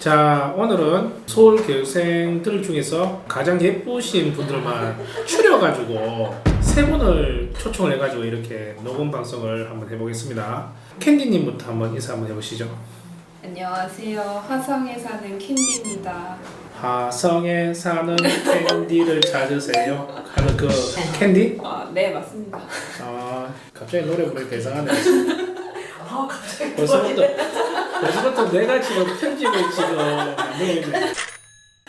자, 오늘은 서울 교육생들 중에서 가장 예쁘신 분들만 추려가지고 세 분을 초청을 해가지고 이렇게 녹음 방송을 한번 해보겠습니다. 캔디님부터 한번 인사 한번 해보시죠. 안녕하세요. 화성에 사는 캔디입니다. 화성에 사는 캔디를 찾으세요. 하는 그 캔디? 아, 네, 맞습니다. 아, 갑자기 노래 부르기 대상하네. 아 갑자기 벌써부터 벌써부터 내가 지금 편집을 지금 만들고.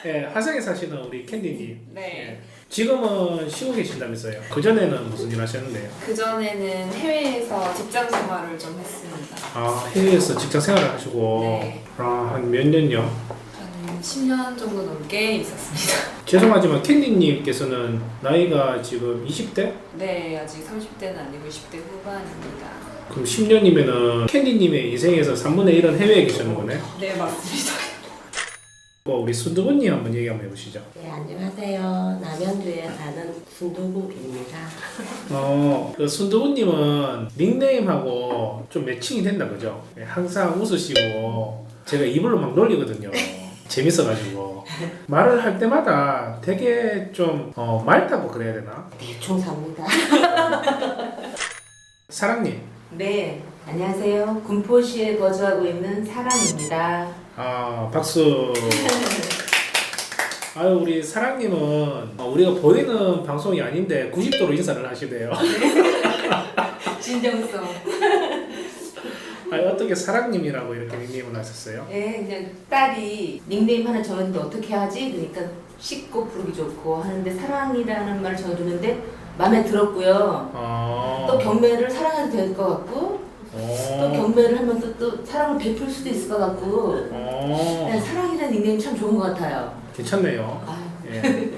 예, 화성에 사시는 우리 캔디님. 네. 지금은 쉬고 계신다면서요? 그 전에는 무슨 일 하셨는데요? 그 전에는 해외에서 직장 생활을 좀 했습니다. 아 해외에서 직장 생활을 하시고 네. 아한 몇 년요? 한 10년 정도 넘게 있었습니다. 죄송하지만 캔디님께서는 나이가 지금 20대? 네, 아직 30대는 아니고 20대 후반입니다. 그럼 10년이면은 캔디님의 인생에서 3분의 1은 해외에 계셨는 거네? 네, 맞습니다. 뭐 우리 순두부님 한번 얘기 한번 해보시죠. 네 안녕하세요 남현주에 사는 순두부입니다 어, 그 순두부님은 닉네임하고 좀 매칭이 된다 그죠? 예, 항상 웃으시고 제가 입으로 막 놀리거든요. 재밌어가지고 말을 할 때마다 되게 좀 어, 맑다고 그래야 되나? 대충 삽니다 사랑님, 네 안녕하세요 군포시에 거주하고 있는 사랑입니다 아 박수. 아유 우리 사랑님은 어, 우리가 보이는 방송이 아닌데 90도로 인사를 하시대요. 진정성 아니 어떻게 사랑님이라고 이렇게 닉네임을 하셨어요? 네 그냥 딸이 닉네임 하나 정했는데 어떻게 하지 그러니까 쉽고 부르기 좋고 하는데 사랑이라는 말을 정해두는데 마음에 들었고요 어. 또 경매를 사랑해도 될 것 같고 또 어. 경매를 하면서 또 사랑을 베풀 수도 있을 것 같고 어. 그냥 사랑이라는 닉네임 참 좋은 것 같아요 괜찮네요. 아유, 예.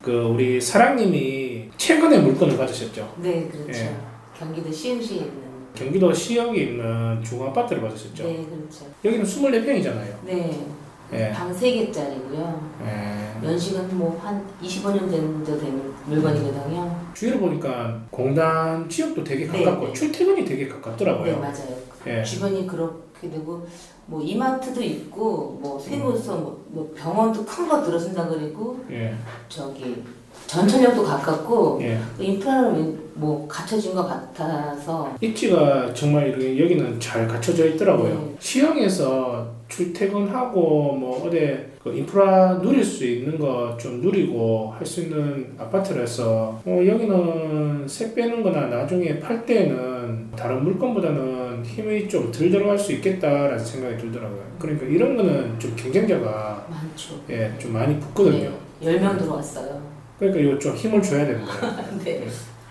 그 우리 사랑님이 최근에 물건을 받으셨죠. 네 그렇죠 예. 경기도 시흥시에 있는 경기도 시역에 있는 중고 아파트를 받으셨죠. 네 그렇죠 여기는 24평이잖아요. 네. 예. 방 3개짜리고요. 예. 연식은 뭐 한 25년 정도 된 물건이거든요. 주위를 보니까 공단 지역도 되게 네, 가깝고 네. 출퇴근이 되게 네, 가깝더라고요. 맞아요. 예. 주변이 그렇게 되고 뭐 이마트도 있고 뭐 세무서 뭐, 뭐 병원도 큰 거 들어선다 그리고 예. 저기 전천역도 가깝고 예. 인프라는 뭐 갖춰진 것 같아서 입지가 정말 이렇게 여기는 잘 갖춰져 있더라고요. 네. 시흥에서 출퇴근하고 뭐 어디 그 인프라 누릴 수 있는 거 좀 누리고 할 수 있는 아파트라서 어, 여기는 색 빼는 거나 나중에 팔 때는 다른 물건보다는 힘이 좀 덜 들어갈 수 있겠다라는 생각이 들더라고요. 그러니까 이런 거는 좀 경쟁자가 많죠. 예, 좀 많이 붙거든요. 네, 10명 들어왔어요. 그러니까 이거 좀 힘을 줘야 되는 거예요. 네.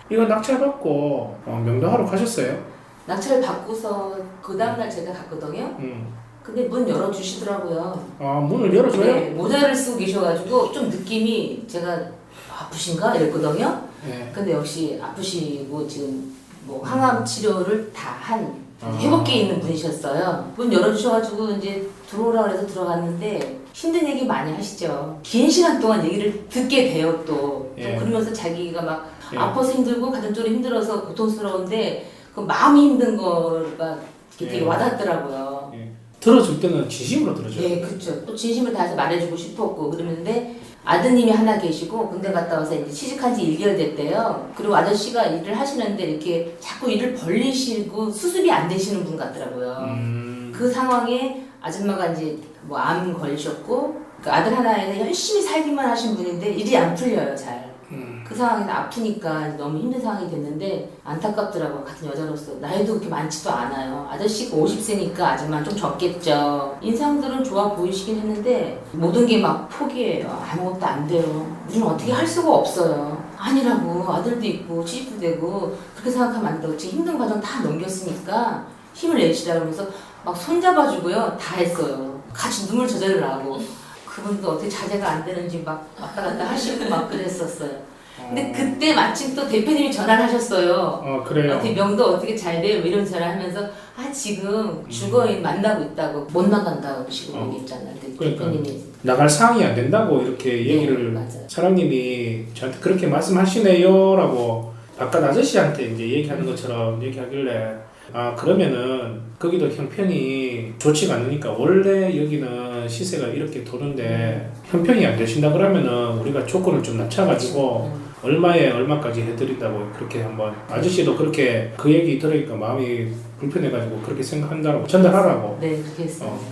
이거 낙찰 받고 어, 명도하러 가셨어요? 낙찰을 받고서 그 다음날 제가 갔거든요. 음. 근데 문 열어주시더라고요. 아 문을 열어줘요? 네, 모자를 쓰고 계셔가지고 좀 느낌이 제가 아프신가 이랬거든요. 네. 근데 역시 아프시고 지금 뭐 항암 치료를 다 한 아. 회복기에 있는 분이셨어요. 문 열어주셔가지고 이제 들어오라 그래서 들어갔는데 힘든 얘기 많이 하시죠. 긴 시간 동안 얘기를 듣게 돼요 또. 또 예. 그러면서 자기가 막 예. 아파서 힘들고 가정적으로 힘들어서 고통스러운데 그 마음이 힘든 거가 되게 예. 와닿더라고요. 들어줄 때는 진심으로 들어줘요. 네, 그렇죠. 또 진심을 다해서 말해주고 싶었고 그러는데 아드님이 하나 계시고 군대 갔다 와서 이제 취직한 지 1개월 됐대요. 그리고 아저씨가 일을 하시는데 이렇게 자꾸 일을 벌리시고 수습이 안 되시는 분 같더라고요. 음, 그 상황에 아줌마가 이제 뭐 암 걸리셨고 그 아들 하나에는 열심히 살기만 하신 분인데 일이 안 풀려요, 잘. 음, 그 상황에서 아프니까 너무 힘든 상황이 됐는데 안타깝더라고요. 같은 여자로서. 나이도 그렇게 많지도 않아요. 아저씨가 50세니까 아줌마는 좀 적겠죠. 인상들은 좋아 보이시긴 했는데 모든 게 막 포기해요. 아무것도 안 돼요. 우리는 어떻게 할 수가 없어요. 아니라고 아들도 있고 취직도 되고 그렇게 생각하면 안 되고 지금 힘든 과정 다 넘겼으니까 힘을 내시라 그러면서 막 손잡아주고요. 다 했어요. 같이 눈물 저절로 나고 그분도 어떻게 자제가 안 되는지 막 왔다 갔다 하시고 막 그랬었어요. 근데 그때 마침 또 대표님이 전화를 하셨어요. 어 그래요. 어떻게 명도 어떻게 잘 돼요? 뭐 이런 전화 하면서 아 지금 주거인 만나고 있다고 못 나간다고 그러시고 어. 얘기했잖아요. 근데 그러니까. 대표님이 나갈 상황이 안 된다고 이렇게 얘기를 네, 맞아요. 사장님이 저한테 그렇게 말씀하시네요라고 바깥 아저씨한테 이제 얘기하는 것처럼 얘기하길래 아 그러면은 거기도 형편이 좋지가 않으니까 원래 여기는 시세가 이렇게 도는데 형편이 안 되신다 그러면은 우리가 조건을 좀 낮춰가지고 음. 얼마에 얼마까지 해드린다고 그렇게 한번 아저씨도 그렇게 그 얘기 들으니까 마음이 불편해가지고 그렇게 생각한다고 전달하라고 네 그렇게 했어요. 어.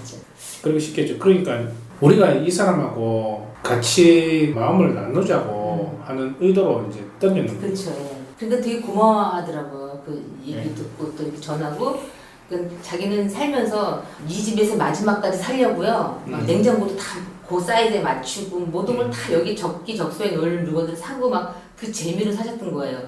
그러기 쉽겠죠. 그러니까 우리가 이 사람하고 같이 마음을 나누자고 하는 의도로 이제 던지는 거예요. 그렇죠. 예. 그러니까 되게 고마워하더라고요. 그 얘기 네. 듣고 또 이렇게 전하고. 그 자기는 살면서 이 집에서 마지막까지 살려고요. 막 음. 냉장고도 다그 사이즈에 맞추고 모든 걸 다 여기 적기 적소에 넣을 물건들 사고 막 그 재미로 사셨던 거예요.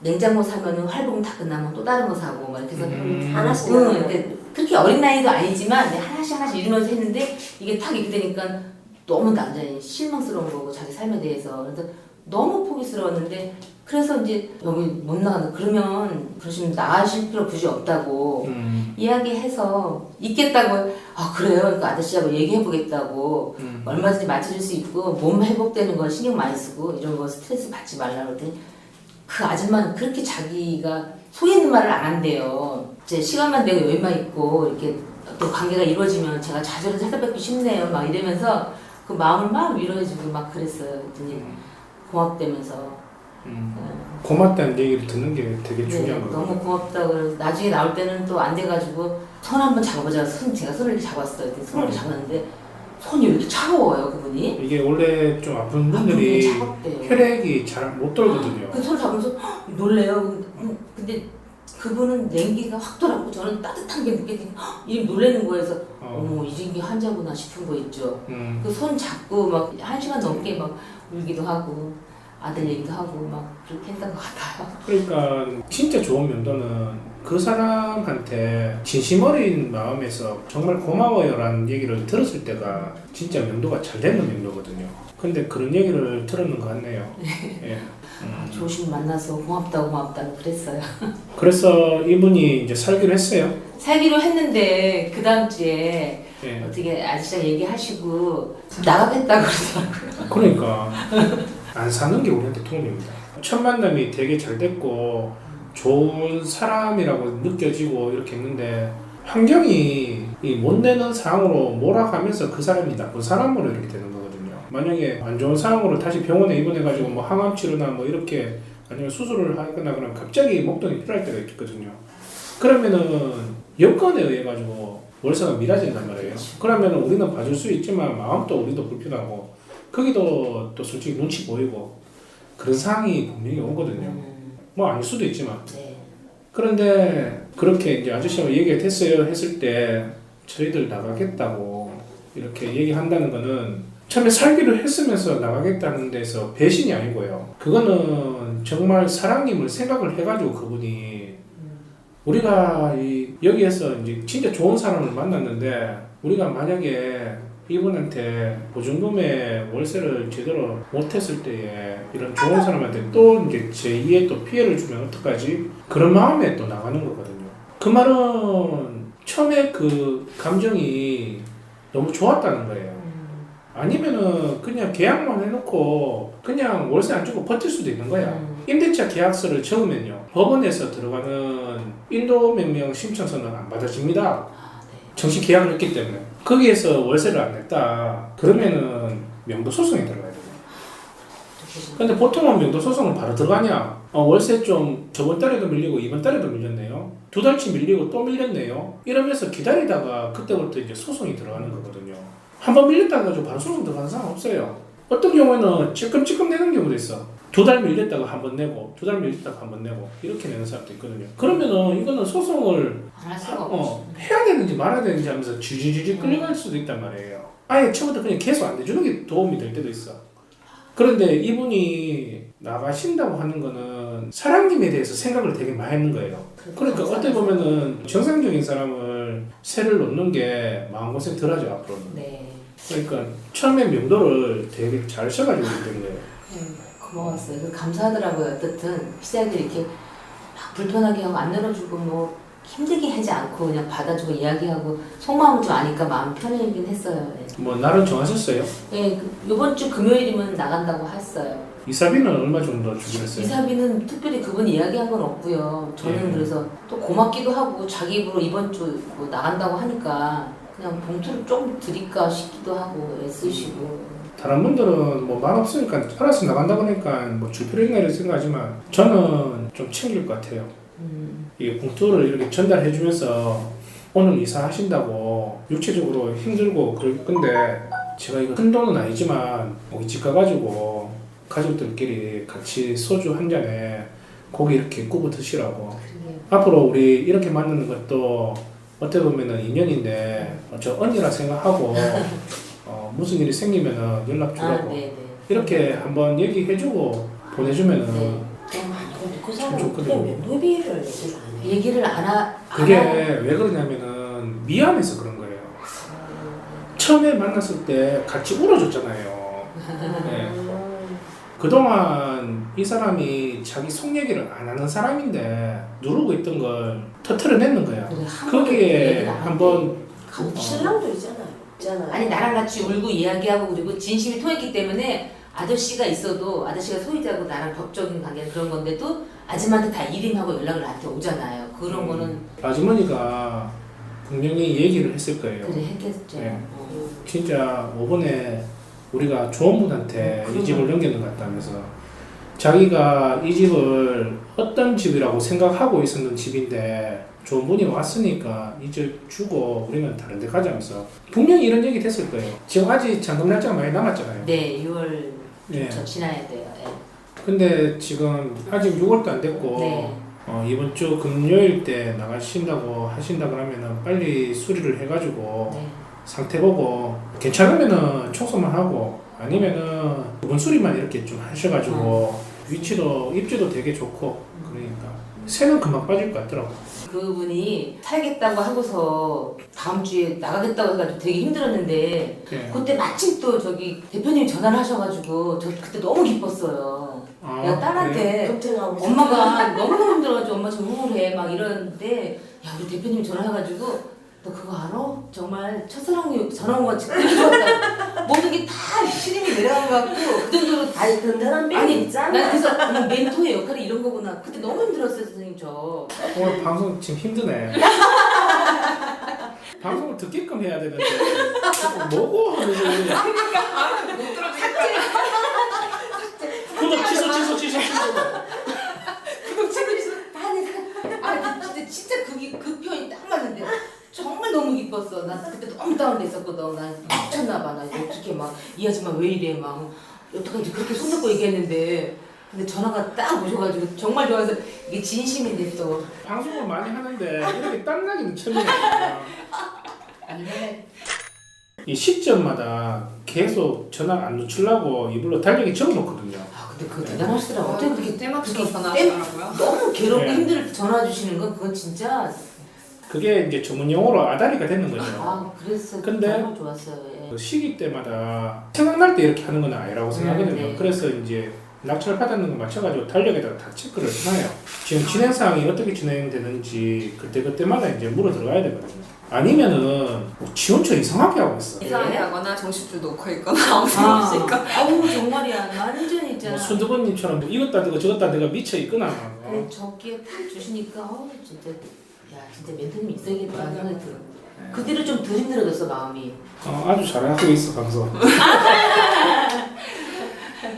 냉장고 사면은 활동 다 끝나면 또 다른 거 사고 막 이렇게 해서 음. 하나씩 응. 근데 그렇게 어린 나이도 아니지만 네, 하나씩 하나씩 이루면서 했는데 이게 딱 이렇게 되니까 너무 완전히 실망스러운 거고 자기 삶에 대해서 그래서 너무 포기스러웠는데 그래서 이제 여기 못 나간다 그러면 그러시면 나가실 필요 굳이 없다고 음, 이야기해서 있겠다고 아 그래요 그러니까 아저씨하고 얘기해 보겠다고 음. 얼마든지 맞춰줄 수 있고 몸 회복되는 거 신경 많이 쓰고 이런 거 스트레스 받지 말라 그랬더니 그 아줌마는 그렇게 자기가 속에 있는 말을 안 한대요. 이제 시간만 되고 여유만 있고 이렇게 또 관계가 이루어지면 제가 자주 찾아뵙고 싶네요. 막 이러면서 그 마음을 막 위로해주고 막 그랬어요. 그랬더니 고맙다면서 음. 어, 고맙다는 얘기를 듣는 게 되게 네, 중요한 너무 거예요. 고맙다고 그래서 나중에 나올 때는 또 안 돼가지고 손 한번 잡아보자. 손 제가 손을 이렇게 잡았어요. 손을 이렇게 잡았는데 손이 왜 이렇게 차가워요 그분이? 이게 원래 좀 아픈 아, 분들이 차갑대요. 혈액이 잘 못 돌거든요. 그 손을 잡으면서 헉, 놀래요. 근데, 근데 그분은 냉기가 확 돌았고 저는 따뜻한 게 느껴지니 헉, 이 놀래는 거에서 어, 어머 게 환자구나 싶은 거 있죠. 음, 그 손 잡고 막 한 시간 넘게 막 울기도 하고 아들 얘기도 하고 막 그렇게 했던 것 같아요. 그러니까 진짜 좋은 면도는 그 사람한테 진심 어린 마음에서 정말 고마워요라는 얘기를 들었을 때가 진짜 면도가 잘 되는 면도거든요. 근데 그런 얘기를 들었는 것 같네요. 예. 음. 조심 만나서 고맙다고 고맙다고 그랬어요. 그래서 이분이 이제 살기로 했어요. 살기로 했는데 그 다음 주에 예. 어떻게 아저씨랑 얘기하시고 나가겠다고 그러더라고요. 그러니까 안 사는 게 우리한테 도움입니다. 첫 만남이 되게 잘 됐고 좋은 사람이라고 느껴지고 이렇게 했는데 환경이 이못 내는 상황으로 몰아가면서 그 사람이 나쁜 사람으로 이렇게 되는 거거든요. 만약에 안 좋은 상황으로 다시 병원에 입원해가지고 뭐 항암 치료나 뭐 이렇게 아니면 수술을 하거나 그러면 갑자기 목돈이 필요할 때가 있거든요. 그러면은 여건에 의해 가지고 월세가 미라진단 말이에요. 그러면 우리는 봐줄 수 있지만 마음도 우리도 불편하고 거기도 또 솔직히 눈치 보이고 그런 상황이 분명히 오거든요. 음, 뭐 아닐 수도 있지만 네. 그런데 그렇게 이제 아저씨하고 얘기가 됐어요 했을 때 저희들 나가겠다고 이렇게 얘기한다는 거는 처음에 살기로 했으면서 나가겠다는 데서 배신이 아니고요. 그거는 정말 사랑님을 생각을 해가지고 그분이 우리가 이 여기에서 이제 진짜 좋은 사람을 만났는데 우리가 만약에 이분한테 보증금의 월세를 제대로 못했을 때에 이런 좋은 사람한테 또 이제 제2의 또 피해를 주면 어떡하지? 그런 마음에 또 나가는 거거든요. 그 말은 처음에 그 감정이 너무 좋았다는 거예요. 음, 아니면은 그냥 계약만 해놓고 그냥 월세 안 주고 버틸 수도 있는 거야. 음. 임대차 계약서를 적으면요. 법원에서 들어가는 인도 명령 신청서는 안 받아집니다. 아, 네. 정식 계약을 했기 때문에. 거기에서 월세를 안 냈다. 그러면은 명도 소송이 들어가야 돼요. 근데 보통은 명도 소송은 바로 들어가냐? 어, 월세 좀 저번 달에도 밀리고 이번 달에도 밀렸네요. 두 달치 밀리고 또 밀렸네요. 이러면서 기다리다가 그때부터 이제 소송이 들어가는 거거든요. 한 번 밀렸다고 가지고 바로 소송 들어가는 사람 없어요. 어떤 경우에는 찔끔찔끔 내는 경우도 있어. 두 달 밀렸다가 한 번 내고, 두 달 밀렸다가 한 번 내고, 이렇게 내는 사람도 있거든요. 그러면은 이거는 소송을 안 할 수가 어, 없죠. 해야 되는지 말아야 되는지 하면서 지지지지 끌려갈 수도 있단 말이에요. 아예 처음부터 그냥 계속 안 내주는 게 도움이 될 때도 있어. 그런데 이분이 나가신다고 하는 거는 사랑님에 대해서 생각을 되게 많이 했는 거예요. 그러니까 어떻게 보면은 정상적인 사람을 세를 놓는 게 마음고생 덜 하죠, 앞으로는. 네. 그러니까 처음에 명도를 되게 잘 써가지고 거예요. 음, 고마웠어요. 그 감사하더라고요. 어쨌든 시작을 이렇게 막 불편하게 하고 안 열어주고 뭐 힘들게 하지 않고 그냥 받아주고 이야기하고 속마음을 좀 아니까 마음 편해지긴 했어요. 예. 뭐 날은 정하셨어요? 예, 그 이번 주 금요일이면 나간다고 했어요. 이사비는 얼마 정도 주기로 했어요? 이사비는 특별히 그분 이야기한 건 없고요. 저는 예. 그래서 또 고맙기도 하고 자기 입으로 이번 주뭐 나간다고 하니까 그냥 봉투를 좀 드릴까 싶기도 하고 애쓰시고. 다른 분들은 뭐 말 없으니까 알아서 나간다고 하니까 뭐줄 필요 있나 이렇게 생각하지만 저는 좀 챙길 것 같아요. 음, 이게 봉투를 이렇게 전달해 주면서 오늘 이사하신다고 육체적으로 힘들고 그럴 건데 제가 이거 큰 돈은 아니지만 우리 집 가가지고 가족들끼리 같이 소주 한 잔에 고기 이렇게 구워 드시라고. 그게 앞으로 우리 이렇게 만나는 것도 어떻게 보면은 인연인데 어, 저 언니라 생각하고 어, 무슨 일이 생기면은 연락 아, 주라고 네네. 이렇게 한번 얘기해주고 보내주면은 네. 근데 그 좋거든요. 어떻게 면도비를 얘기를 안 해? 얘기를 안 하. 그게 안 하- 왜 그러냐면은 미안해서 그런 거예요. 처음에 만났을 때 같이 울어줬잖아요. 네. 음. 그동안 이 사람이 자기 속 얘기를 안 하는 사람인데 누르고 있던 걸 터트려냈는 거야. 거기에 한번 그 신랑도 있잖아요. 있잖아요. 아니 나랑 같이 울고 이야기하고 그리고 진심이 통했기 때문에 아저씨가 있어도 아저씨가 소유자고 나랑 법적인 관계 그런 건데도 아줌마한테 다 이름하고 연락을 나한테 오잖아요. 그런 음. 거는 아주머니가 분명히 얘기를 했을 거예요. 그래 했겠죠. 네. 어. 진짜 이번에 우리가 좋은 분한테 음, 이 집을 넘기는 것 같다면서 자기가 이 집을 어떤 집이라고 생각하고 있었는 집인데 좋은 분이 왔으니까 이 집 주고 우리는 다른 데 가자면서 분명히 이런 얘기 됐을 거예요. 지금 아직 잔금 날짜가 많이 남았잖아요. 네, 6월 예. 저 지나야 돼요. 예. 근데 지금 아직 6월도 안 됐고 네. 어, 이번 주 금요일 때 나가신다고 하신다 그러면은 빨리 수리를 해가지고 네. 상태 보고 괜찮으면은 청소만 하고 아니면은 원수리만 이렇게 좀 하셔가지고 위치도 입지도 되게 좋고 그러니까 새는 금방 빠질 것 같더라고. 그분이 살겠다고 하고서 다음 주에 나가겠다고 해가지고 되게 힘들었는데 네. 그때 마침 또 저기 대표님이 전화를 하셔가지고 저 그때 너무 기뻤어요. 아, 내가 딸한테 금태하고 엄마가 너무너무 힘들어가지고 엄마 좀 우울해 막 이러는데 야 우리 대표님이 전화해가지고 너 그거 알아? 정말 첫사랑이 전화 온거 되게 좋았다 모든 게 다 시름이 내려간 것 같고 그 정도로 다 아니 든든한 빈 아니 있잖아. 난 그래서 어머 멘토의 역할이 이런 거구나 그때 너무 힘들었어요 선생님 저 오늘 방송 지금 힘드네. 방송을 듣게끔 해야 되는데 자꾸 뭐고 하면서 못 들어주니까 구독 취소 취소 취소 취소. 그거 책에서 다 내가 아 진짜 진짜 그게 그 표현이 딱 맞는데 정말 너무 기뻤어 나 그때 너무 다운됐었거든 난 미쳤나 봐나 어떻게 막 이 아줌마 왜 이래 막 어떡하지 그렇게 손 놓고 얘기했는데 근데 전화가 딱 오셔가지고 정말 좋아서 이게 진심인데 또 방송을 많이 하는데 이렇게 땀나기는 처음이야. 이번에 이 시점마다 계속 전화 안 놓치려고 이불로 달력에 적어놓거든요. 아 근데 그거 대단하시더라고 어떻게 그렇게 때 맞춰서 그렇게 전화하더라고요. 너무 괴롭고 네. 힘들 때 전화 주시는 건 그건 진짜 그게 이제 전문 용어로 아다리가 되는 거죠. 아 그랬어 근데 좋았어요 예. 그 시기 때마다 생각날 때 이렇게 하는 건 아니라고 생각하거든요. 네. 그래서 이제 낙찰 받았는 거 맞춰가지고 달력에다가 다 체크를 해놔요. 지금 진행 사항이 어떻게 진행되는지 그때 그때마다 이제 물어 들어가야 되거든요. 아니면은 뭐 지원처 이상하게 하고 있어. 이상하게 하거나 정신줄 놓고 있거나 아무 생각 아, 있거나 아우 정말이야 완전 있잖아 뭐 순두부님처럼 뭐 이것도 안 되고 저것도 안 되고 미쳐 있거나 뭐. 그래 저기에 탁 주시니까 어 진짜 야 진짜 멘토님 있어야겠다 생각이 들어 그대로 좀덜 힘들어졌어 마음이 어, 아주 잘하고 있어 방송.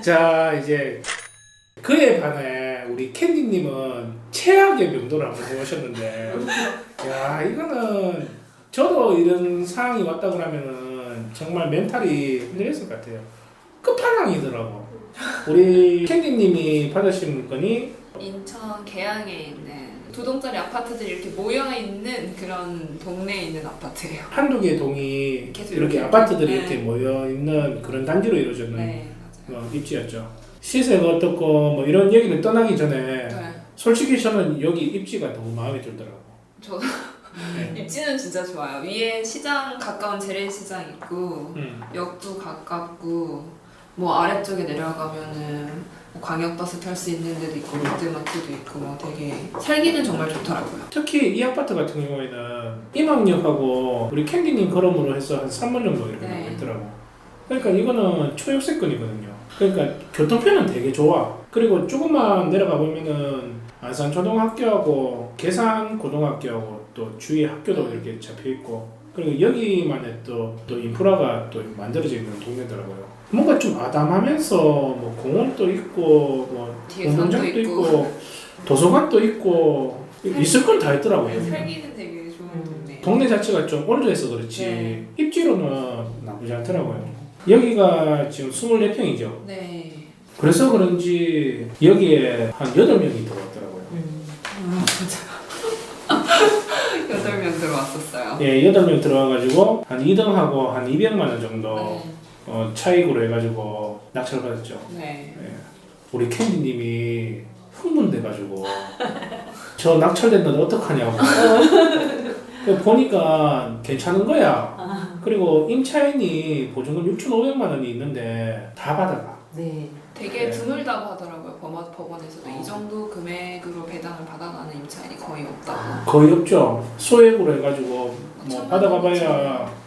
자 이제 그에 반해 우리 캔디님은 최악의 명도를 한번 해보셨는데, 야 이거는 저도 이런 상황이 왔다 그러면은 정말 멘탈이 흔들렸을 것 같아요. 끝판왕이더라고. 우리 캔디님이 받으신 건이 인천 계양에 있는 두 동짜리 아파트들이 이렇게 모여 있는 그런 동네에 있는 아파트예요. 한두 개 동이 계속 이렇게 이렇게 아파트들이 네. 이렇게 모여 있는 그런 단지로 이루어졌는 네, 어, 입지였죠. 시세가 어떻고 뭐 이런 얘기를 떠나기 전에. 네. 솔직히 저는 여기 입지가 너무 마음에 들더라고. 저도 네. 입지는 진짜 좋아요. 위에 시장 가까운 재래시장 있고 음. 역도 가깝고 뭐 아래쪽에 내려가면은 뭐 광역버스 탈 수 있는 데도 있고 롯데마트도 있고 뭐 되게 살기는 정말 좋더라고요. 특히 이 아파트 같은 경우에는 임학역하고 우리 캔디님 걸음으로 해서 한 3분 정도 이렇게 네. 있더라고. 그러니까 이거는 초역세권이거든요. 그러니까 교통편은 되게 좋아. 그리고 조금만 내려가 보면은 안산 초등학교하고 계산 고등학교하고 또 주위에 학교도 이렇게 잡혀 있고 그리고 여기만의 또, 또 인프라가 또 만들어져 있는 동네더라고요. 뭔가 좀 아담하면서 뭐 공원도 있고 뭐 운동장도 있고. 있고 도서관도 있고 있을 건 다 있더라고요. 살기는 되게 좋은 동네. 동네 자체가 좀 올드해서 그렇지 네. 입지로는 나쁘지 않더라고요. 여기가 지금 24평이죠. 네. 그래서 그런지 여기에 한 8명이 들어왔더라고요. 음. 아, 맞아. 여덟 명 들어왔었어요. 예, 8명 들어와가지고 한 2등하고 한 200만 원 정도 네. 어, 차익으로 해가지고 낙찰 받았죠. 네. 예. 우리 캔디님이 흥분돼가지고 저 낙찰됐는데 어떡하냐고. 그 보니까 괜찮은 거야. 그리고 임차인이 보증금 6,500만 원이 있는데 다 받아가. 네. 되게 네. 드물다고 하더라고요. 범- 법원에서도 어. 이 정도 금액으로 배당을 받아가는 임차인이 거의 없다고. 거의 없죠. 소액으로 해가지고 뭐 천만 받아가봐야 음.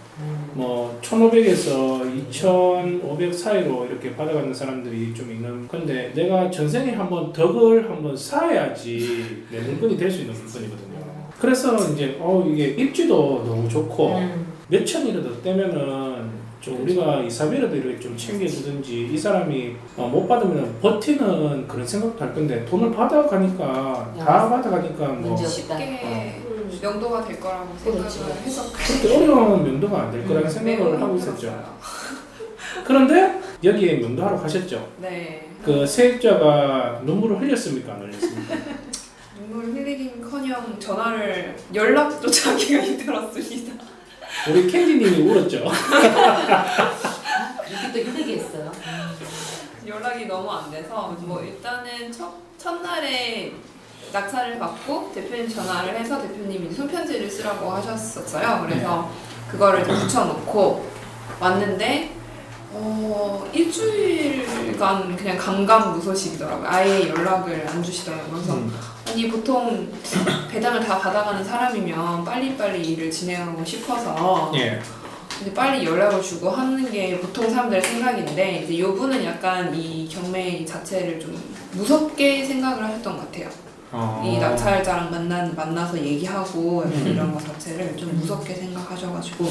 뭐 1,500에서 2,500 사이로 이렇게 받아가는 사람들이 좀 있는 건데 내가 전생에 한번 덕을 한번 쌓아야지 내 물건이 될 수 있는 물건이거든요. 그래서 이제 어 이게 입지도 너무 좋고 음. 몇 천이라도 떼면은 좀 우리가 이사비라도 이렇게 좀 챙겨주든지 이 사람이 어, 못 받으면 버티는 그런 생각도 할 건데 돈을 받아가니까 다 받아가니까 뭐 문제 없 음. 명도가 될 거라고 생각을 그렇죠. 해서 그렇게 어려운 명도가 안 될 거라는 음, 생각을 매우 하고 있었죠. 힘들었어요. 그런데 여기에 명도하러 가셨죠. 네. 그 세입자가 눈물을 흘렸습니까? 안 흘렸습니까? 눈물 흘리긴커녕 전화를 연락조차 하기가 힘들었습니다. 우리 캔디님이 울었죠. 그렇게 또 힘들게 했어요. 연락이 너무 안 돼서 뭐 일단은 첫 첫날에 낙찰을 받고 대표님 전화를 해서 대표님이 손편지를 쓰라고 하셨었어요. 그래서 그거를 이제 붙여놓고 왔는데 어 일주일간 그냥 감감무소식이더라고요. 아예 연락을 안 주시더라고요. 그래서 음. 아니 보통 배당을 다 받아가는 사람이면 빨리빨리 일을 진행하고 싶어서 예. 이제 빨리 연락을 주고 하는 게 보통 사람들의 생각인데 이제 요분은 약간 이 경매 자체를 좀 무섭게 생각을 하셨던 것 같아요. 어. 이 낙찰자랑 만난 만나서 얘기하고 약간 음. 이런 거 자체를 좀 무섭게 생각하셔가지고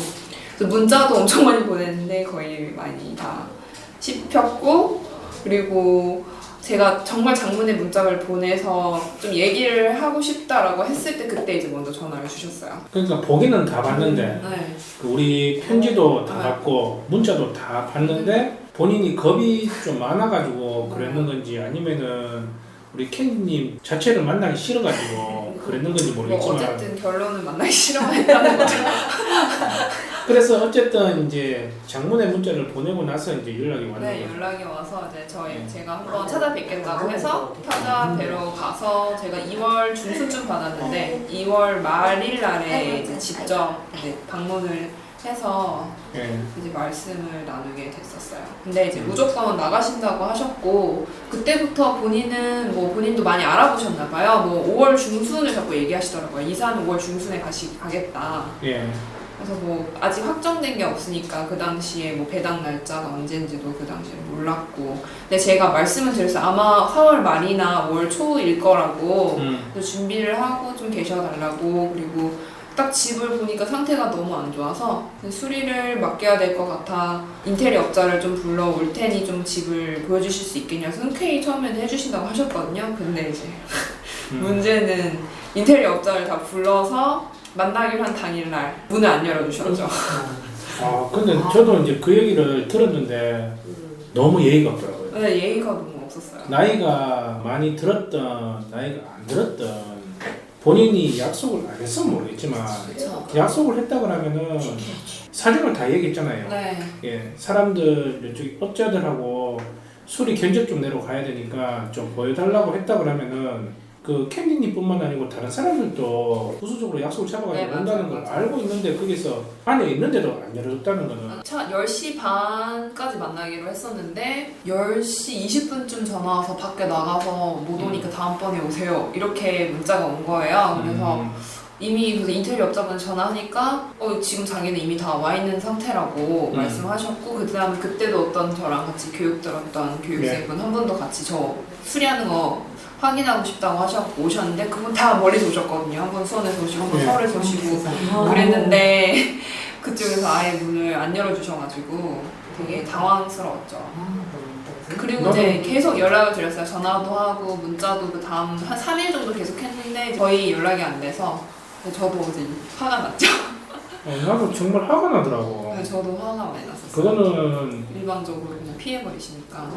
그래서 문자도 엄청 많이 보냈는데 거의 많이 다 씹혔고 그리고 제가 정말 장문의 문자를 보내서 좀 얘기를 하고 싶다라고 했을 때 그때 이제 먼저 전화를 주셨어요. 그러니까 보기는 다 봤는데 네. 그 우리 편지도 다 네. 받고 문자도 다 봤는데 본인이 겁이 좀 많아가지고 그랬는 건지 아니면은 우리 캔디님 자체를 만나기 싫어가지고 그랬는 건지 뭐 모르겠지만 어쨌든 결론은 만나기 싫어했다는 거죠. 그래서 어쨌든 이제 장문의 문자를 보내고 나서 이제 연락이 왔는 네, 거죠. 연락이 와서 이제 저희 네. 제가 한번 찾아뵙겠다고 해서 찾아뵈러 가서 제가 2월 중순쯤 받았는데 2월 말일 날에 이제 직접 이제 방문을 해서 예. 이제 말씀을 나누게 됐었어요. 근데 이제 무조건 나가신다고 하셨고 그때부터 본인은 뭐 본인도 많이 알아보셨나 봐요. 뭐 5월 중순을 자꾸 얘기하시더라고요. 이사는 5월 중순에 가시 가겠다. 예. 그래서 뭐 아직 확정된 게 없으니까 그 당시에 뭐 배당 날짜가 언젠지도 그 당시에 몰랐고 근데 제가 말씀을 드렸어요 아마 4월 말이나 5월 초일 거라고 음. 그래서 준비를 하고 좀 계셔달라고 그리고 딱 집을 보니까 상태가 너무 안 좋아서 수리를 맡겨야 될 것 같아. 인테리어 업자를 좀 불러올 테니 좀 집을 보여주실 수 있겠냐. 그래서 흔쾌히 처음에는 해주신다고 하셨거든요. 근데 이제 음. 문제는 인테리어 업자를 다 불러서 만나기로 한 당일날 문을 안 열어주셨죠 아 근데 저도 이제 그 얘기를 들었는데 너무 예의가 없더라고요. 네, 예의가 너무 없었어요. 나이가 많이 들었던 나이가 안 들었던 본인이 약속을 안 했으면 모르겠지만 그렇죠 약속을 했다 그러면은 사정을 다 얘기했잖아요. 네. 예, 사람들 이쪽 업자들하고 수리 견적 좀 내러 가야 되니까 좀 보여달라고 했다 그러면은 그 캔디님뿐만 아니고 다른 사람들도 부수적으로 약속을 잡아가지고 네, 맞아요, 온다는 걸 맞아요. 알고 있는데 거기서 안에 있는데도 안 열어줬다는 거는 차 10시 반까지 만나기로 했었는데 10시 20분쯤 전화 와서 밖에 나가서 못 오니까 다음번에 오세요 이렇게 문자가 온 거예요 그래서 음, 이미 그래서 인테리어 업자분 전화하니까 어 지금 자기는 이미 다 와 있는 상태라고 음. 말씀하셨고 그 다음에 그때도 어떤 저랑 같이 교육 들었던 네. 교육생분 한 분도 같이 저 수리하는 거 확인하고 싶다고 하셨고 오셨는데 그분 다 멀리서 오셨거든요 한 분 수원에서 오시고 한 분 네. 서울에서 오시고 어. 그랬는데 그쪽에서 아예 문을 안 열어주셔가지고 되게 당황스러웠죠. 그리고 이제 계속 연락을 드렸어요. 전화도 하고 문자도 그 다음 한 3일 정도 계속 했는데 거의 연락이 안 돼서 저도 이제 화가 났죠. 어, 나도 정말 화가 나더라고 저도 화가 많이 났었어요. 그거는 일방적으로 그냥 피해버리시니까.